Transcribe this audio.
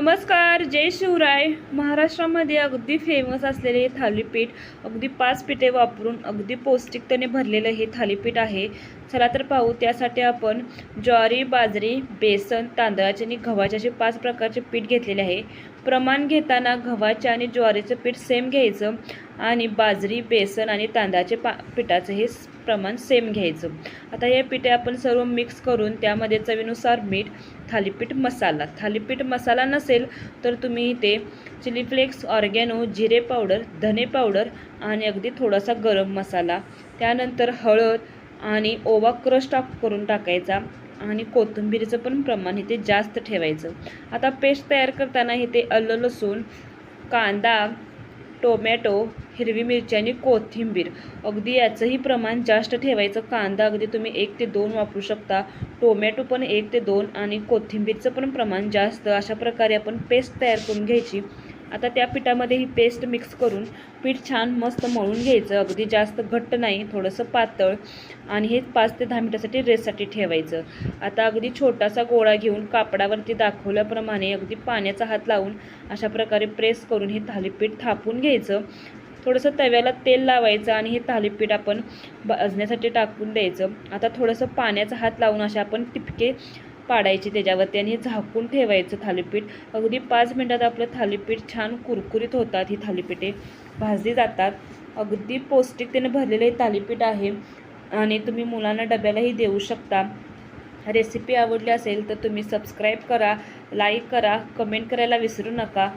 नमस्कार जय शिवराय. महाराष्ट्रामध्ये अगदी फेमस असलेले हे थालीपीठ अगदी पाच पिठे वापरून अगदी पौष्टिकतेने भरलेलं हे थालीपीठ आहे. चला तर पाहू त्यासाठी आपण ज्वारी बाजरी बेसन तांदळाचे आणि गव्हाचे असे पाच प्रकारचे पीठ घेतलेले आहे. प्रमाण घेताना गव्हाचे आणि ज्वारीचं पीठ सेम घ्यायचं. आणि बाजरी बेसन आणि तांदळाचे पा पिठाचं हे प्रमाण सेम घ्यायचं. आता हे पिठे आपण सर्व मिक्स करून त्यामध्ये चवीनुसार मीठ थालीपीठ मसाला. थालीपीठ मसाला नसेल तर तुम्ही इथे चिली फ्लेक्स ऑर्गॅनो जिरे पावडर धने पावडर आणि अगदी थोडासा गरम मसाला त्यानंतर हळद आणि ओवा क्रश टाक करून टाकायचा आणि कोथिंबीरीचं पण प्रमाण इथे जास्त ठेवायचं. आता पेस्ट तयार करताना इथे आलं लसूण कांदा टोमॅटो हिरवी मिरची आणि कोथिंबीर. अगदी याचंही प्रमाण जास्त ठेवायचं कांदा अगदी तुम्ही एक ते दोन वापरू शकता. टोमॅटो पण एक ते दोन आणि कोथिंबीरचं पण प्रमाण जास्त. अशा प्रकारे आपण पेस्ट तयार करून घ्यायची. आता त्या पिठामध्ये ही पेस्ट मिक्स करून पीठ छान मस्त मळून घ्यायचं. अगदी जास्त घट्ट नाही थोडंसं पातळ. आणि हे पाच ते दहा मिनिटासाठी रेससाठी ठेवायचं. आता अगदी छोटासा गोळा घेऊन कापडावरती दाखवल्याप्रमाणे अगदी पाण्याचा हात लावून अशा प्रकारे प्रेस करून हे थालीपीठ थापून घ्यायचं. थोडंसं तव्याला तेल लावायचं आणि हे थालीपीठ आपण भाजण्यासाठी टाकून द्यायचं. आता थोडंसं पाण्याचा हात लावून असे आपण टिपके पाडायची त्याच्यावरती आणि हे झाकून ठेवायचं थालीपीठ. अगदी पाच मिनटात आपलं थालीपीठ छान कुरकुरीत होतात. ही थालीपीठे भाजली जातात. अगदी पौष्टिकतेने भरलेलं हे थालीपीठ आहे. आणि तुम्ही मुलांना डब्यालाही देऊ शकता. रेसिपी आवडली असेल तर तुम्ही सबस्क्राईब करा लाईक करा कमेंट करायला विसरू नका.